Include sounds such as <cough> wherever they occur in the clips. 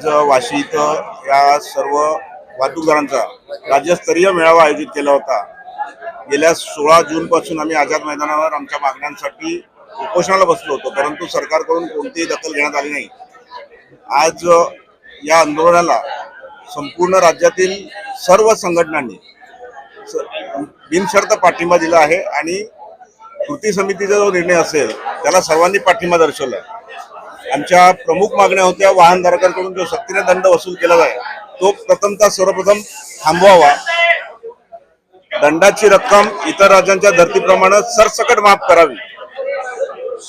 आज वाशी इथं या सर्व वाहतूकदारांचा राज्यस्तरीय मेळावा आयोजित केला होता. गेल्या सोळा जूनपासून आम्ही आझाद मैदानावर आमच्या मागण्यांसाठी उपोषणाला बसलो होतो परंतु सरकारकडून कोणतीही दखल घेण्यात आली नाही. आज या आंदोलनाला संपूर्ण राज्यातील सर्व संघटनांनी स- बिनशर्त पाठिंबा दिला आहे आणि कृती समितीचा जो निर्णय असेल त्याला सर्वांनी पाठिंबा दर्शवला आहे. आमच्या प्रमुख मागण्या होत्या वाहनधारकांकडून जो सक्तीने दंड वसूल केला जाईल तो प्रथमतः सर्वप्रथम थांबवावा. दंडाची रक्कम इतर राज्यांच्या धर्तीप्रमाणे सरसकट माफ करावी.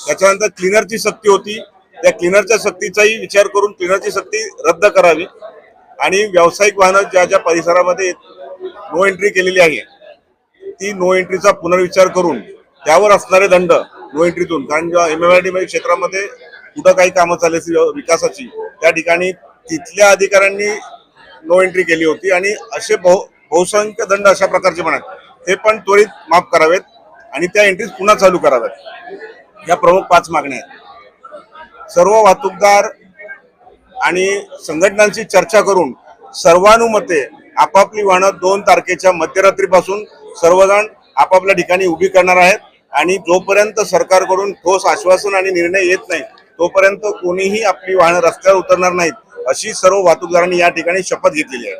त्याच्यानंतर क्लिनरची सक्ती होती. त्या क्लिनरच्या सक्तीचाही विचार करून क्लिनरची सक्ती रद्द करावी. आणि व्यावसायिक वाहनं ज्या ज्या परिसरामध्ये नो एंट्री केलेली आहे ती नो एंट्रीचा पुनर्विचार करून त्यावर असणारे दंड नो एंट्रीतून कारण जेव्हा एम एम आय डी क्षेत्रामध्ये कुठं काही कामं चालली असतील विकासाची त्या ठिकाणी तिथल्या अधिकाऱ्यांनी नो एंट्री केली होती आणि असे बहु बहुसंख्य दंड अशा प्रकारचे म्हणत ते पण त्वरित माफ करावेत आणि त्या एंट्रीज पुन्हा चालू कराव्यात. या प्रमुख पाच मागण्या आहेत. सर्व वाहतूकदार आणि संघटनांची चर्चा करून सर्वानुमते आपापली वाहनं दोन तारखेच्या मध्यरात्रीपासून सर्वजण आपापल्या ठिकाणी उभी करणार आहेत आणि जोपर्यंत सरकारकडून ठोस आश्वासन आणि निर्णय येत नाही तोपर्यंत कोणीही आपली वाहनं रस्त्यावर उतरणार नाहीत अशी सर्व वाहतूकदारांनी या ठिकाणी शपथ घेतलेली आहे.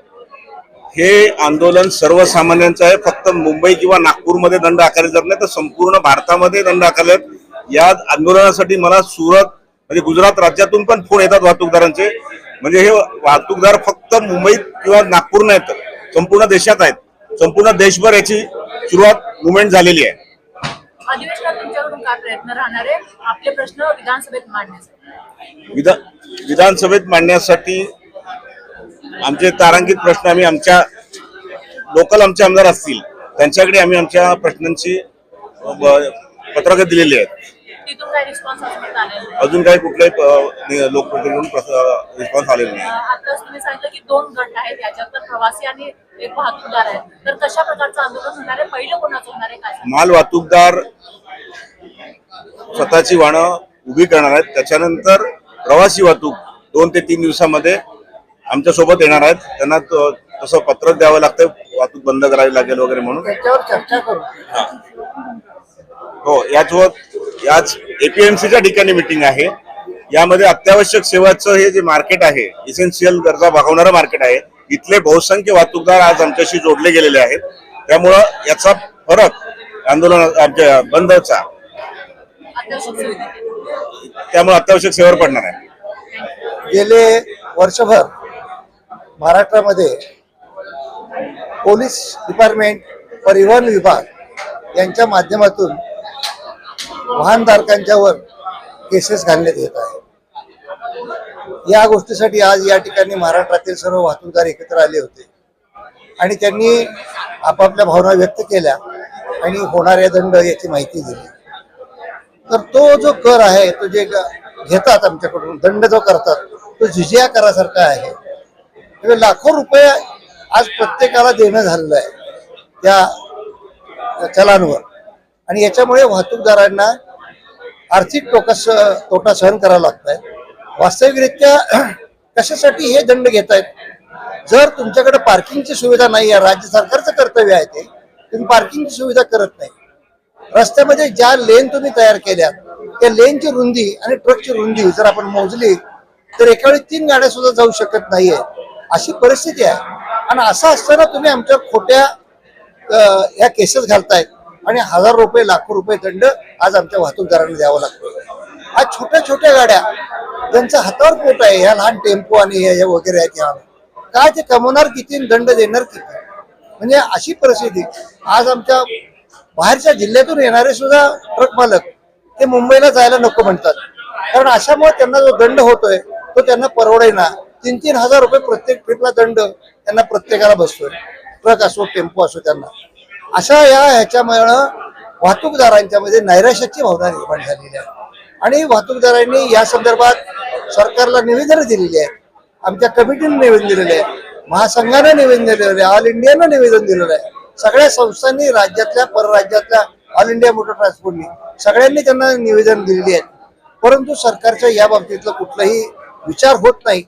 हे आंदोलन सर्वसामान्यांचं आहे. फक्त मुंबई किंवा नागपूरमध्ये दंड आकारले जात नाही तर संपूर्ण भारतामध्ये दंड आकारले आहेत. या आंदोलनासाठी मला सुरत म्हणजे गुजरात राज्यातून पण फोन येतात वाहतूकदारांचे. म्हणजे हे वाहतूकदार फक्त मुंबईत किंवा नागपूर नाहीत संपूर्ण देशात आहेत. संपूर्ण देशभर याची सुरुवात मुवमेंट झालेली आहे. अधिवेशनात तुमच्याकडून काय प्रयत्न राहणार आहे? आपले प्रश्न विधानसभेत मांडण्यासाठी विधान विधानसभेत मांडण्यासाठी आमचे तारांकित प्रश्न आम्ही आमच्या लोकल आमचे आमदार असतील त्यांच्याकडे आम्ही आमच्या प्रश्नांची पत्रकं दिलेली आहेत. रिस्पॉन्स अजून आलेला नाही. अजून काही कुठल्याही लोकप्रतिनिधीकडून रिस्पॉन्स आलेला नाही. आताच तुम्ही सांगितलं की दोन गट आहेत याच्यात तर प्रवासी आणि एक वाहतूकदार आहेत. तर कशा प्रकारचं आंदोलन होणार आहे? पहिलं कोणाचं होणार आहे? काय सांगा? माल वाहतूकदार स्वतःची वाहनं उभी करणार आहेत. त्याच्यानंतर प्रवासी वाहतूक दोन ते तीन दिवसामध्ये आमच्यासोबत येणार आहेत. त्यांना त- तसं पत्रक द्यावं लागतं वाहतूक बंद करावी लागेल वगैरे म्हणून. त्याच्यावर चर्चा करू. हो. याच याच एपीएमसीच्या ठिकाणी मिटिंग आहे. यामध्ये अत्यावश्यक सेवाचं हे जे मार्केट आहे इसेन्शियल गरजा भागवणारं मार्केट आहे इथले बहुसंख्य वाहतूकदार आज आमच्याशी जोडले गेलेले आहेत. त्यामुळं याचा फरक आंदोलन आमच्या बंदचा. त्यामुळे अत्यावश्यक सेवा पडणार आहे. गेले वर्षभर महाराष्ट्रामध्ये पोलीस डिपार्टमेंट परिवहन विभाग यांच्या माध्यमातून वाहनधारकांच्यावर केसेस घालण्यात येत आहे या गोष्टीसाठी आज या ठिकाणी महाराष्ट्रातील सर्व वाहतूकदार एकत्र आले होते. आणि त्यांनी आपापल्या भावना व्यक्त केल्या आणि होणाऱ्या दंड याची माहिती दिली. तर तो जो कर आहे तो जे घेतात आमच्याकडून दंड जो करतात तो झिजिया करासारखा आहे. म्हणजे लाखो रुपये आज प्रत्येकाला देणं झालेलं आहे त्या चलांवर. आणि याच्यामुळे वाहतूकदारांना आर्थिक टोकस तोटा सहन करावा लागतोय. वास्तविकरित्या <clears throat> कशासाठी हे दंड घेत आहेत जर तुमच्याकडे पार्किंगची सुविधा नाही आहे राज्य सरकारचं कर्तव्य आहे ते तुम्ही पार्किंगची सुविधा करत नाही. रस्त्यामध्ये ज्या लेन तुम्ही तयार केल्या त्या लेनची रुंदी आणि ट्रकची रुंदी जर आपण मोजली तर एका वेळी तीन गाड्या सुद्धा जाऊ शकत नाहीये अशी परिस्थिती आहे. आणि असं असताना तुम्ही आमच्या खोट्या ह्या केसेस घालतायत. आणि हजार रुपये लाखो रुपये दंड आज आमच्या वाहतूकदारांना द्यावा लागतो. आज छोट्या छोट्या गाड्या ज्यांचं हातावर पोट आहे ह्या लहान टेम्पो आणि हे वगैरे आहेत ह्या काय ते कमवणार किती दंड देणार किती? म्हणजे अशी परिस्थिती. आज आमच्या बाहेरच्या जिल्ह्यातून येणारे सुद्धा ट्रक मालक ते मुंबईला जायला नको म्हणतात. कारण अशामुळे त्यांना जो दंड होतोय तो त्यांना परवडेना तीन तीन हजार रुपये प्रत्येक ट्रिपला दंड त्यांना प्रत्येकाला बसतोय. ट्रक असो टेम्पो असो त्यांना. अशा या ह्याच्यामुळं वाहतूकदारांच्या मध्ये नैराश्याची भावना निर्माण झालेली आहे. आणि वाहतूकदारांनी या संदर्भात सरकारला निवेदन दिलेली आहे. आमच्या कमिटीने निवेदन दिलेलं आहे. महासंघानं निवेदन दिलेलं आहे. ऑल इंडियानं निवेदन दिलेलं आहे. सगळ्या संस्थांनी राज्यातल्या परराज्यातल्या ऑल इंडिया मोटर ट्रान्सपोर्टनी सगळ्यांनी त्यांना निवेदन दिलेली आहेत परंतु सरकारच्या या बाबतीतला कुठलाही विचार होत नाही.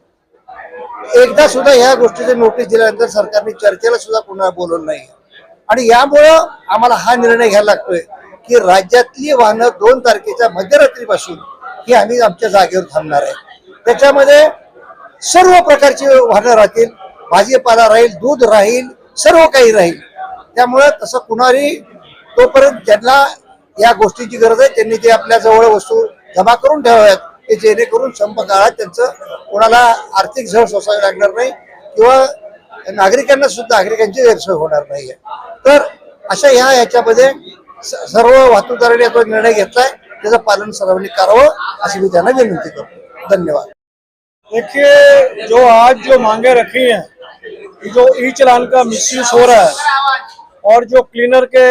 एकदा सुद्धा ह्या गोष्टीची नोटीस दिल्यानंतर सरकारने चर्चेला सुद्धा कुणाला बोलवलं नाही. आणि यामुळं आम्हाला हा निर्णय घ्यायला लागतोय की राज्यातली वाहनं दोन तारखेच्या मध्यरात्रीपासून ही आम्ही आमच्या जागेवर थांबणार आहे. त्याच्यामध्ये सर्व प्रकारची वाहनं राहतील भाजीपाला राहील दूध राहील सर्व काही राहील. त्यामुळे तसं कुणाही तोपर्यंत ज्यांना या गोष्टीची गरज आहे त्यांनी ते आपल्या जवळ वस्तू जमा करून ठेवाव्यात जेणेकरून संप काळात त्यांचं कोणाला आर्थिक झळ सोसावी लागणार नाही किंवा नागरिकांना सुद्धा, नागरिकांची गैरसोय होणार नाहीये. तर अशा ह्या सर्व वाहतूकदारांनी तो निर्णय घेतलाय. पालन सर्वांनी करावं, अशी विनंती करतो. धन्यवाद. देखिए, जो आज जो मांगे रखी हैं जो ई चलान का मिसयूज हो रहा है, और जो क्लीनर के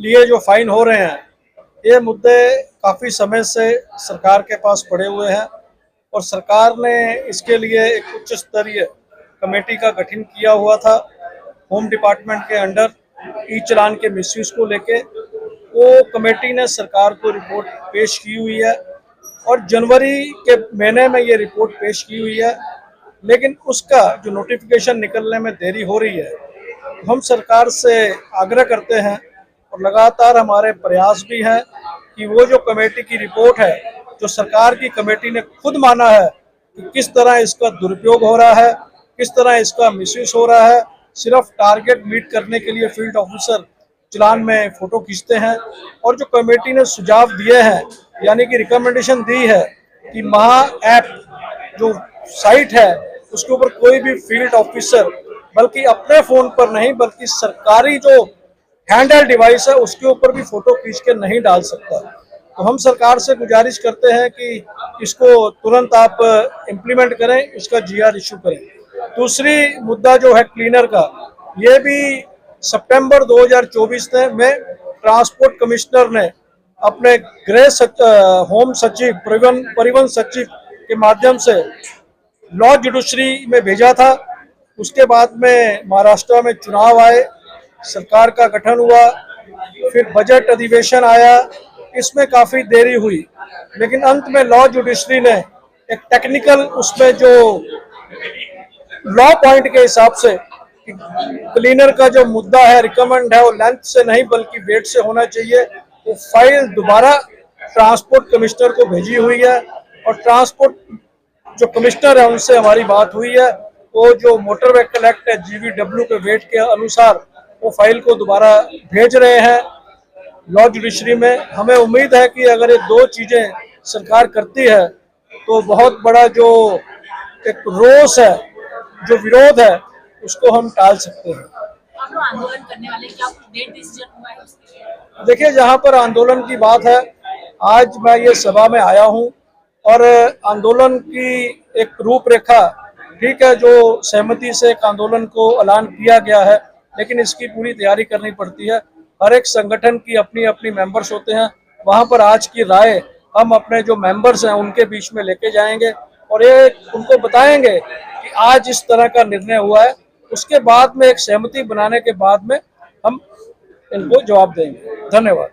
लिए जो फाइन हो रहे हैं, ये मुद्दे काफ़ी समय से सरकार के पास पड़े हुए हैं, और सरकार ने इसके लिए एक उच्च स्तरीय कमेटी का गठन किया हुआ था, होम डिपार्टमेंट के अंडर, ई चलान के मिसयूज को लेके। वो कमेटी ने सरकार को रिपोर्ट पेश की हुई है और जनवरी के महीने में ये रिपोर्ट पेश की हुई है, लेकिन उसका जो नोटिफिकेशन निकलने में देरी हो रही है, हम सरकार से आग्रह करते हैं और लगातार हमारे प्रयास भी हैं कि वो जो कमेटी की रिपोर्ट है, जो सरकार की कमेटी ने खुद माना है कि किस तरह इसका दुरुपयोग हो रहा है किस तरह इसका मिसयूज हो रहा है? सिर्फ़ टारगेट मीट करने के लिए फ़ील्ड ऑफिसर चलान में फ़ोटो खींचते हैं और जो कमेटी ने सुझाव दिए हैं, यानी कि रिकमेंडेशन दी है कि महा ऐप जो साइट है, उसके ऊपर कोई भी फ़ील्ड ऑफिसर बल्कि अपने फ़ोन पर नहीं, बल्कि सरकारी जो हैंडल डिवाइस है, उसके ऊपर भी फ़ोटो खींच के नहीं डाल सकता। तो हम सरकार से गुजारिश करते हैं कि इसको तुरंत आप इम्प्लीमेंट करें, इसका जीआर इशू करें। दूसरी मुद्दा जो है क्लीनर का ये भी सितंबर 2024 में ट्रांसपोर्ट कमिश्नर ने अपने गृह सच, होम सचिव परिवहन परिवहन सचिव के माध्यम से लॉ जुडिशरी में भेजा था। उसके बाद में महाराष्ट्र में चुनाव आए सरकार का गठन हुआ फिर बजट अधिवेशन आया। इसमें काफ़ी देरी हुई लेकिन अंत में लॉ जुडिशरी ने एक टेक्निकल उसमें जो लॉ पॉइंट के हिसाब से क्लीनर का जो मुद्दा है रिकमेंड है, वो लेंथ से नहीं, बल्कि वेट से होना चाहिए, वो फ़ाइल दोबारा ट्रांसपोर्ट कमिश्नर को भेजी हुई है और ट्रांसपोर्ट जो कमिश्नर है, उनसे हमारी बात हुई है। वो जो मोटर व्हीकल एक्ट है जीवीडब्ल्यू के वेट के अनुसार वो फ़ाइल को दोबारा भेज रहे हैं। लॉ जुडिशरी में हमें उम्मीद है कि अगर ये दो चीज़ें सरकार करती है तो बहुत बड़ा जो एक रोस है जो विरोध है उसको हम टाल सकते हैं। आप लोग आंदोलन करने वाले क्या डेट डिसीज़न हुआ उसके लिए? देखिए जहाँ पर आंदोलन की बात है आज मैं ये सभा में आया हूँ और आंदोलन की एक रूपरेखा ठीक है जो सहमति से एक आंदोलन को ऐलान किया गया है लेकिन इसकी पूरी तैयारी करनी पड़ती है। हर एक संगठन की अपनी अपनी मेंबर्स होते हैं। वहाँ पर आज की राय हम अपने जो मेंबर्स हैं उनके बीच में लेके जाएँगे। और ये उनको बताएंगे कि आज इस तरह का निर्णय हुआ है। उसके बाद में एक सहमति बनाने के बाद में हम इनको जवाब देंगे। धन्यवाद।